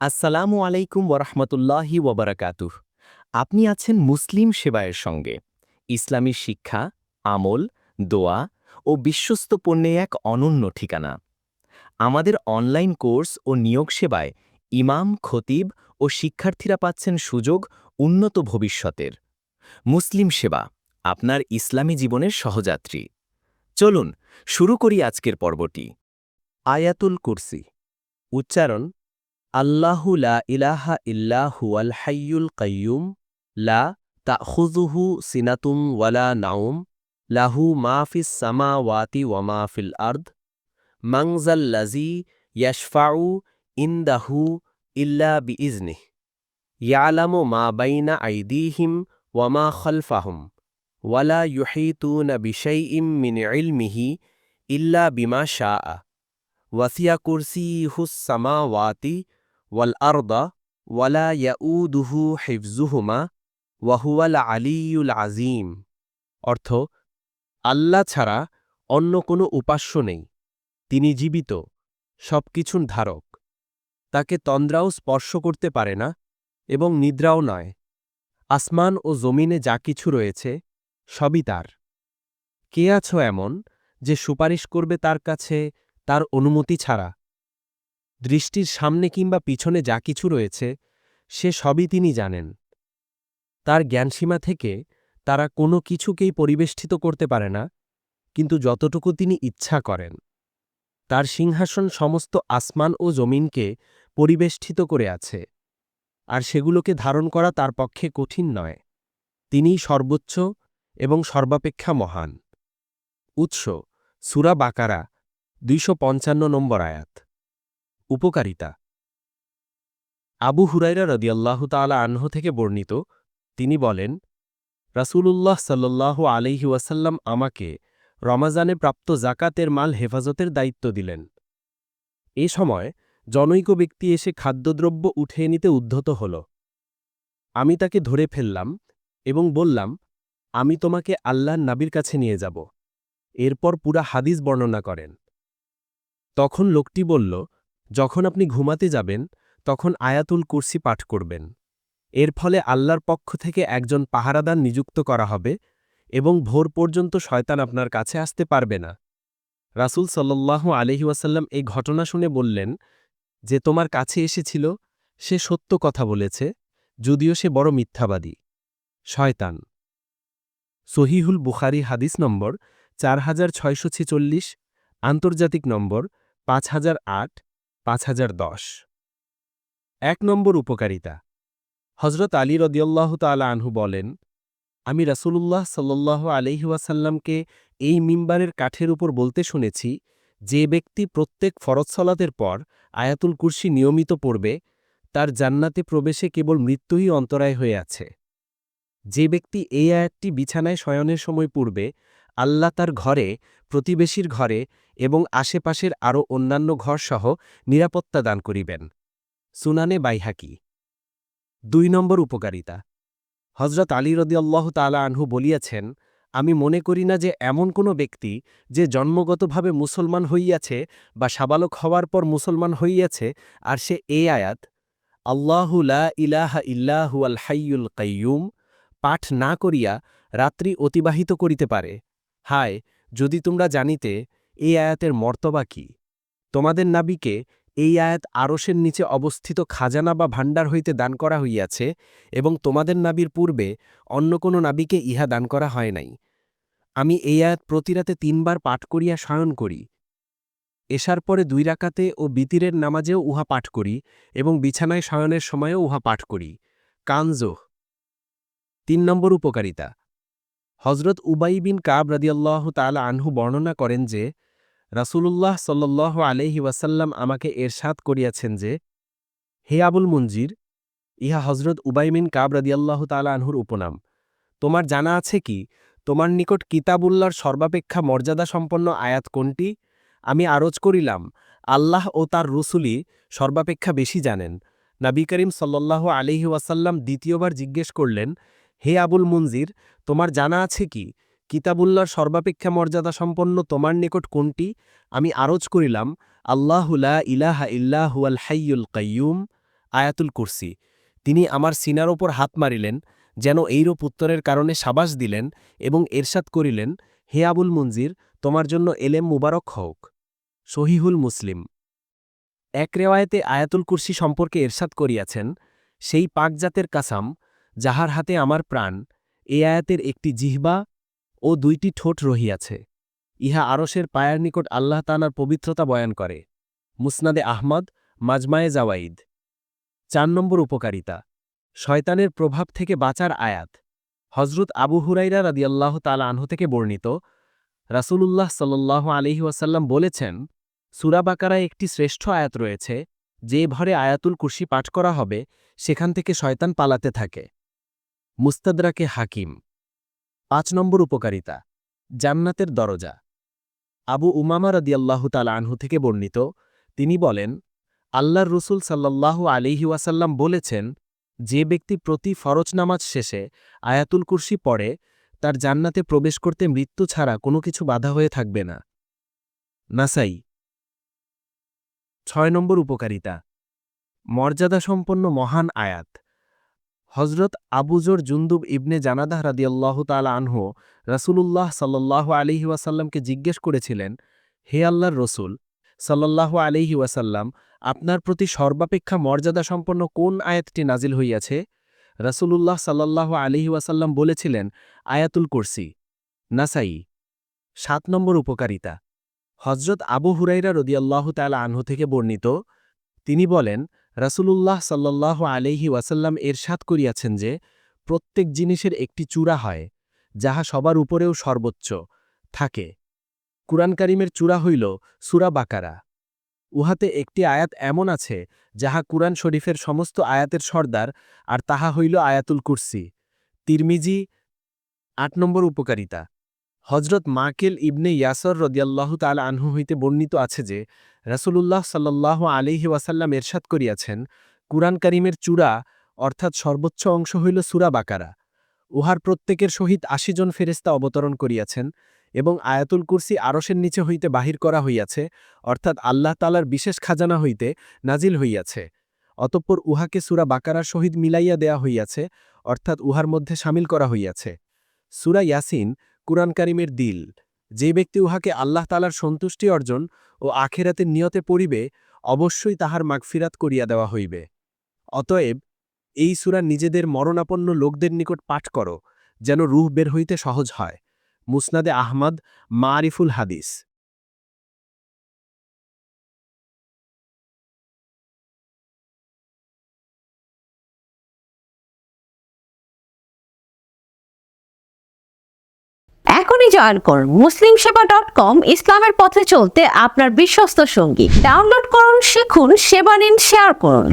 আসসালামু আলাইকুম ওরহমতুল্লাহি ওবরাকাতুহ আপনি আছেন মুসলিম সেবায়ের সঙ্গে। ইসলামী শিক্ষা, আমল, দোয়া ও বিশ্বস্ত পণ্যে এক অনন্য ঠিকানা। আমাদের অনলাইন কোর্স ও নিয়োগ সেবায় ইমাম, খতিব ও শিক্ষার্থীরা পাচ্ছেন সুযোগ উন্নত ভবিষ্যতের। মুসলিম সেবা, আপনার ইসলামী জীবনের সহযাত্রী। চলুন, শুরু করি আজকের পর্বটি। আয়াতুল কুরসি, উচ্চারণ আল্লাহু লা ইলাহা ইল্লা হুয়াল হাইয়ুল কাইয়ুম লা তাখুযুহু সিনাতুম ওয়ালা নাউম লাহু মা ফিস সামাওয়াতি ওয়া মা ফিল আরদ মানজাল্লাযী ইয়াশফাউ ইনদাহু ইল্লা বিইজনিহ ইয়ালামু মা বাইনা আইদিহিম ওয়া মা খালফাহুম ওয়ালা ইউহিতুনা বিশাইইম মিন ইলমিহি ইল্লা বিমা শাআ ওয়াসিয়া কুরসিয়ুহুস সামাওয়াতি ওয়াল আরদা ওয়ালা ইয়াউদুহু হিফজুহুমা ওয়াহুয়াল আলিয়ুল আজিম অর্থ, আল্লাহ ছাড়া অন্য কোনো উপাস্য নেই। তিনি জীবিত, সবকিছুর ধারক। তাকে তন্দ্রাও স্পর্শ করতে পারে না এবং নিদ্রাও নয়। আসমান ও জমিনে যা কিছু রয়েছে, সবই তার। কে আছো এমন যে সুপারিশ করবে তার কাছে তার অনুমতি ছাড়া? দৃষ্টির সামনে কিংবা পিছনে যা কিছু রয়েছে, সে সবই তিনি জানেন। তার জ্ঞানসীমা থেকে তারা কোনো কিছুকেই পরিবেষ্টিত করতে পারে না, কিন্তু যতটুকু তিনি ইচ্ছা করেন। তার সিংহাসন সমস্ত আসমান ও জমিনকে পরিবেষ্টিত করে আছে, আর সেগুলোকে ধারণ করা তার পক্ষে কঠিন নয়। তিনিই সর্বোচ্চ এবং সর্বাপেক্ষা মহান। উৎস, সুরা বাকারা, দুইশো পঞ্চান্ন নম্বর আয়াত। উপকারিতা। আবু হুরাইরা রদিয়াল্লাহু তালা আহ্ন থেকে বর্ণিত, তিনি বলেন, রাসূলুল্লাহ সাল্লাল্লাহু আলাইহি ওয়াসাল্লাম আমাকে রমাজানে প্রাপ্ত জাকাতের মাল হেফাজতের দায়িত্ব দিলেন। এ সময় জনৈক ব্যক্তি এসে খাদ্যদ্রব্য উঠিয়ে নিতে উদ্ধত হল। আমি তাকে ধরে ফেললাম এবং বললাম, আমি তোমাকে আল্লাহর নাবির কাছে নিয়ে যাব। এরপর পুরা হাদিস বর্ণনা করেন। তখন লোকটি বলল যখন আপনি ঘুমাতে যাবেন, তখন আয়াতুল কুরসি পাঠ করবেন। এর ফলে আল্লাহর পক্ষ থেকে একজন পাহারাদার নিযুক্ত করা হবে এবং ভোর পর্যন্ত শয়তান আপনার কাছে আসতে পারবে না। রাসুল সাল্লাল্লাহু আলহিউসাল্লাম এই ঘটনা শুনে বললেন যে, তোমার কাছে এসেছিল, সে সত্য কথা বলেছে, যদিও সে বড় মিথ্যাবাদী। শয়তান। সহিহুল বুখারি হাদিস নম্বর চার হাজার ছয়শো ছেচল্লিশ, আন্তর্জাতিক নম্বর পাঁচ হাজার আট পাঁচ হাজার দশ। এক নম্বর উপকারিতা। হজরত আলী রদিয়াল্লাহ তালা আনহু বলেন, আমি রাসূলুল্লাহ সাল্লাহ আলহিউসাল্লামকে এই মিম্বারের কাঠের উপর বলতে শুনেছি, যে ব্যক্তি প্রত্যেক ফরজ সলাতের পর আয়াতুল কুর্সি নিয়মিত পড়বে, তার জান্নাতে প্রবেশে কেবল মৃত্যুই অন্তরায় হয়ে আছে। যে ব্যক্তি এই আয়াতটি বিছানায় শয়নের সময় পূর্বে আল্লাহ তার ঘরে, প্রতিবেশীর ঘরে এবং আশেপাশের আরও অন্যান্য ঘরসহ নিরাপত্তা দান করিবেন। সুনানে বাইহাকি। দুই নম্বর উপকারিতা। হজরত আলী রদিয়াল্লাহ তালা আনহু বলিয়াছেন, আমি মনে করি না যে এমন কোনো ব্যক্তি যে জন্মগতভাবে মুসলমান হইয়াছে বা সাবালক হওয়ার পর মুসলমান হইয়াছে আর সে এ আয়াত, আল্লাহু লা ইলাহা ইল্লাহু আল হাইয়ুল কাইয়ুম পাঠ না করিয়া রাত্রি অতিবাহিত করিতে পারে। হায়, যদি তোমরা জানিতে, এই আয়াতের মর্তবা কি? তোমাদের নাবিকে এই আয়াত আরসের নিচে অবস্থিত খাজানা বা ভাণ্ডার হইতে দান করা হইয়াছে এবং তোমাদের নাবির পূর্বে অন্য কোনো নাবিকে ইহা দান করা হয় নাই। আমি এই আয়াত প্রতিরাতে তিনবার পাঠ করিয়া শয়ন করি। এসার পরে দুই রাকাতে ও বিতিরের নামাজেও উহা পাঠ করি এবং বিছানায় শয়নের সময়ও উহা পাঠ করি। কানজোহ তিন নম্বর উপকারিতা। হজরত উবাই বিন কাব রদিয়াল্লাহ তালা আনহু বর্ণনা করেন যে, রাসূলুল্লাহ সাল্লাহ আলহি ওয়াসাল্লাম আমাকে এরশাদ করিয়াছেন যে, হে আবুল মঞ্জির ইহা হজরত উবাইমিন কাব রদিয়াল্লাহ তালা আনহুর উপনাম। তোমার জানা আছে কি, তোমার নিকট কিতাবুল্লার সর্বাপেক্ষা মর্যাদা সম্পন্ন আয়াত কোনটি? আমি আরজ করিলাম, আল্লাহ ও তার রসুলি সর্বাপেক্ষা বেশি জানেন। নাবী করিম সাল্লাহ আলহি ওয়াসাল্লাম দ্বিতীয়বার জিজ্ঞেস করলেন হে আবুল মঞ্জির তোমার জানা আছে কি? কিতাবুল্লার সর্বাপেক্ষা মর্যাদা সম্পন্ন তোমার নিকট কোনটি? আমি আরজ করিলাম আল্লাহুলা ইলাহা ইল্লাহুয়াল হাইয়ুল কাইয়ুম, আয়াতুল কুরসি। তিনি আমার সিনার ওপর হাত মারিলেন, যেন এইরূপ উত্তরের কারণে সাবাস দিলেন এবং এরশাদ করিলেন, হে আবুল মুনজির, তোমার জন্য এলেম মুবারক হোক সহিহুল মুসলিম। এক রেওয়ায়েতে আয়াতুল কুরসি সম্পর্কে এরশাদ করিয়াছেন, সেই পাকজাতের কাসাম যাহার হাতে আমার প্রাণ, এ আয়াতের একটি জিহ্বা ও দুইটি ঠোঁট রহিয়াছে। ইহা আরসের পায়ার নিকট আল্লাহ তানার পবিত্রতা বয়ান করে। মুসনাদে আহমদ, মাজমায়ে জাওয়াইদ চার নম্বর উপকারিতা, শয়তানের প্রভাব থেকে বাঁচার আয়াত। হজরত আবু হুরাইরা রাদিয়াল্লাহ তালা আনহ থেকে বর্ণিত, রাসূলুল্লাহ সাল্লাহ আলহি ওয়াসাল্লাম বলেছেন সুরাবাকারায় একটি শ্রেষ্ঠ আয়াত রয়েছে, যে ভরে আয়াতুল কুর্সি পাঠ করা হবে, সেখান থেকে শয়তান পালাতে থাকে। মুস্তাদরাকে হাকিম। পাঁচ নম্বর উপকারিতা, জান্নাতের দরজা। আবু উমামা রাদিয়াল্লাহু তালা আনহু থেকে বর্ণিত, তিনি বলেন, আল্লাহর রসুল সাল্লাল্লাহু আলিহি ওয়াসাল্লাম বলেছেন, যে ব্যক্তি প্রতি ফরজ নামাজ শেষে আয়াতুল কুরসি পড়ে, তার জান্নাতে প্রবেশ করতে মৃত্যু ছাড়া কোনো কিছু বাধা হয়ে থাকবে না। নাসাই। ছয় নম্বর উপকারিতা, মর্যাদাসম্পন্ন মহান আয়াত। হজরত আবুজর জুন্দুব ইবনে জানাদাহ রাদিয়াল্লাহু তালা আনহু রাসূলুল্লাহ সাল্লাল্লাহু আলিহি ওয়াসাল্লামকে জিজ্ঞেস করেছিলেন, হে আল্লাহর রসুল, সাল্লাল্লাহু আলিহি ওয়াসাল্লাম, আপনার প্রতি সর্বাপেক্ষা মর্যাদা সম্পন্ন কোন আয়াতটি নাজিল হইয়াছে? রাসূলুল্লাহ সাল্লাল্লাহু আলিহি ওয়াসাল্লাম বলেছিলেন, আয়াতুল কুরসি, নাসাই, সাত নম্বর উপকারিতা। হজরত আবু হুরাইরা রদিয়াল্লাহু তালা আনহু থেকে বর্ণিত, তিনি বলেন রাসূলুল্লাহ সাল্লাল্লাহু আলাইহি ওয়াসাল্লাম এরশাদ করিয়াছেন যে, প্রত্যেক জিনিসের একটি চূড়া হয়, যাহা সবার উপরেও সর্বোচ্চ থাকে। কুরআন কারিমের চূড়া হইল সুরা বাকারা। উহাতে একটি আয়াত এমন আছে, যাহা কুরআন শরীফের সমস্ত আয়াতের সর্দার, আর তাহা হইল আয়াতুল কুরসি। তিরমিজি, আট নম্বর উপকারিতা। হজরত মাকেল ইবনে ইয়াসর রদিয়াল্লাহু তাল আনহু হইতে বর্ণিত আছে যে, রাসূলুল্লাহ সাল্লাহ আলিহি ওয়াসাল্লাম এরশাদ করিয়াছেন, কুরআন কারিমের চূড়া, অর্থাৎ সর্বোচ্চ অংশ হইল সুরা বাকারা। উহার প্রত্যেকের সহিত আশি জন ফেরেস্তা অবতরণ করিয়াছেন এবং আয়াতুল কুরসি আরসের নিচে হইতে বাহির করা হইয়াছে, অর্থাৎ আল্লাহ তালার বিশেষ খাজানা হইতে নাজিল হইয়াছে। অতঃপর উহাকে সুরা বাকারার সহিত মিলাইয়া দেয়া হইয়াছে, অর্থাৎ উহার মধ্যে সামিল করা হইয়াছে। সুরা ইয়াসিন কুরআন কারিমের দিল। যে ব্যক্তি উহাকে আল্লাহ তালার সন্তুষ্টি অর্জন ও আখেরাতের নিয়তে পড়িবে, অবশ্যই তাহার মাগফিরাত করিয়া দেওয়া হইবে। অতএব, এই সুরা নিজেদের মরণাপন্ন লোকদের নিকট পাঠ করো, যেন রুহ বের হইতে সহজ হয়। মুসনাদে আহমদ, মারিফুল হাদিস। এখনই জয়েন করুন। মুসলিম সেবা ডট কম ইসলামের পথে চলতে আপনার বিশ্বস্ত সঙ্গী। ডাউনলোড করুন, শিখুন, সেবা নিন শেয়ার করুন।